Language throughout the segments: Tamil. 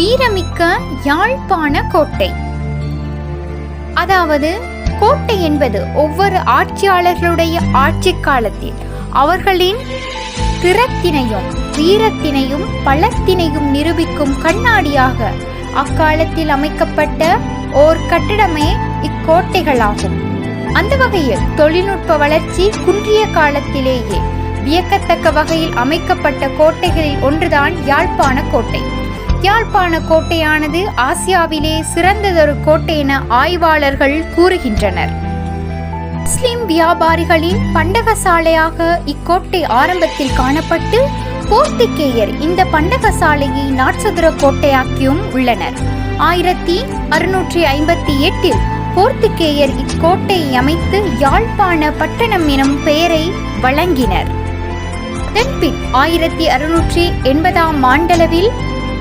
வீரமிக்க யாழ்ப்பாண கோட்டை. அதாவது கோட்டை என்பது ஒவ்வொரு ஆட்சியாளர்களுடைய ஆட்சி காலத்தில் அவர்களின் திறத்தினையும் வீரத்தினையும் பலத்தினையும் நிரூபிக்கும் கண்ணாடியாக அக்காலத்தில் அமைக்கப்பட்ட ஓர் கட்டிடமே இக்கோட்டைகளாகும். அந்த வகையில் தொழில்நுட்ப வளர்ச்சி குன்றிய காலத்திலேயே வியக்கத்தக்க வகையில் அமைக்கப்பட்ட கோட்டைகளில் ஒன்றுதான் யாழ்ப்பாண கோட்டை. யாழ்ப்பாண கோட்டையானது ஆசியாவிலே சிறந்ததொரு கோட்டை என ஆய்வாளர்கள் கூறுகின்றனர். முஸ்லிம் வியாபாரிகளின் பண்டகசாலையாக இக்கோட்டை ஆரம்பத்தில் காணப்பட்டு போர்த்துகேயர் இந்த பண்டகசாலையை நாட்சதுர கோட்டையாக்கியும் உள்ளனர். ஆயிரத்தி அறுநூற்றி ஐம்பத்தி எட்டில் போர்த்துகேயர் இக்கோட்டையை அமைத்து யாழ்ப்பாண பட்டணம் எனும் பெயரை வழங்கினர். தென்பின் ஆயிரத்தி அறுநூற்றி எண்பதாம் ஆண்டளவில்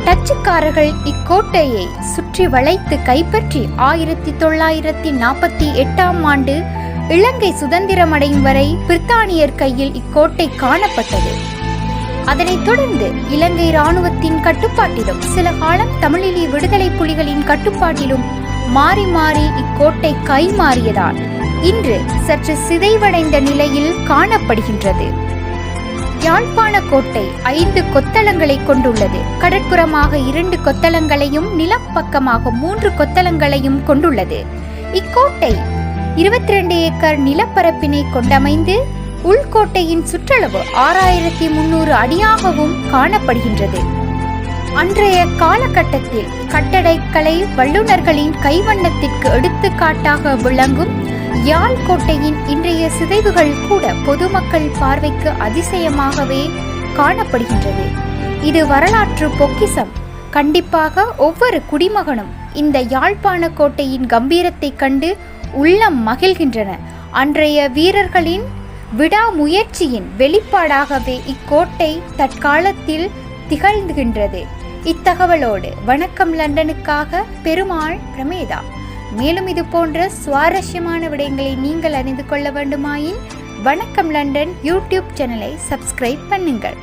டச்சுக்காரர்கள் இக்கோட்டையை சுற்றி வளைத்து கைப்பற்றி ஆயிரத்தி தொள்ளாயிரத்தி நாற்பத்தி எட்டாம் ஆண்டு இலங்கை சுதந்திரமடையும் வரை பிரித்தானியர் கையில் இக்கோட்டை காணப்பட்டது. அதனைத் தொடர்ந்து இலங்கை இராணுவத்தின் கட்டுப்பாட்டிலும் சில காலம் தமிழிலி விடுதலை புலிகளின் கட்டுப்பாட்டிலும் மாறி மாறி இக்கோட்டை கைமாறியதால் இன்று சற்று சிதைவடைந்த நிலையில் காணப்படுகின்றது. யாழ்ப்பாண கோட்டை ஐந்து கொத்தளங்களை கொண்டுள்ளது. கடற்புறமாக இரண்டு கொத்தளங்களையும் நிலப்பக்கமாக மூன்று கொத்தளங்களையும் கொண்டுள்ளது. இக்கோட்டை இருபத்தி ரெண்டு ஏக்கர் நிலப்பரப்பினை கொண்டமைந்து உள்கோட்டையின் சுற்றளவு ஆறாயிரத்தி முன்னூறு அடியாகவும் காணப்படுகின்றது. அன்றைய காலகட்டத்தில் கட்டடக்கலை வல்லுநர்களின் கைவண்ணத்திற்கு எடுத்துக்காட்டாக விளங்கும் யாழ் கோட்டையின் இன்றைய சிதைவுகள் கூட பொதுமக்கள் பார்வைக்கு அதிசயமாகவே காணப்படுகின்றது. இது வரலாற்று பொக்கிசம். கண்டிப்பாக ஒவ்வொரு குடிமகனும் இந்த யாழ்ப்பாண கோட்டையின் கம்பீரத்தைக் கண்டு உள்ளம் மகிழ்கின்றன. அன்றைய வீரர்களின் விடாமுயற்சியின் வெளிப்பாடாகவே இக்கோட்டை தற்காலத்தில் திகழ்கின்றது இத்தகவலோடு வணக்கம் லண்டனுக்காக பெருமாள் பிரமேதா. மேலும் இது போன்ற சுவாரஸ்யமான விடயங்களை நீங்கள் அறிந்து கொள்ள வேண்டுமாயின் வணக்கம் லண்டன் யூடியூப் சேனலை சப்ஸ்கிரைப் பண்ணுங்கள்.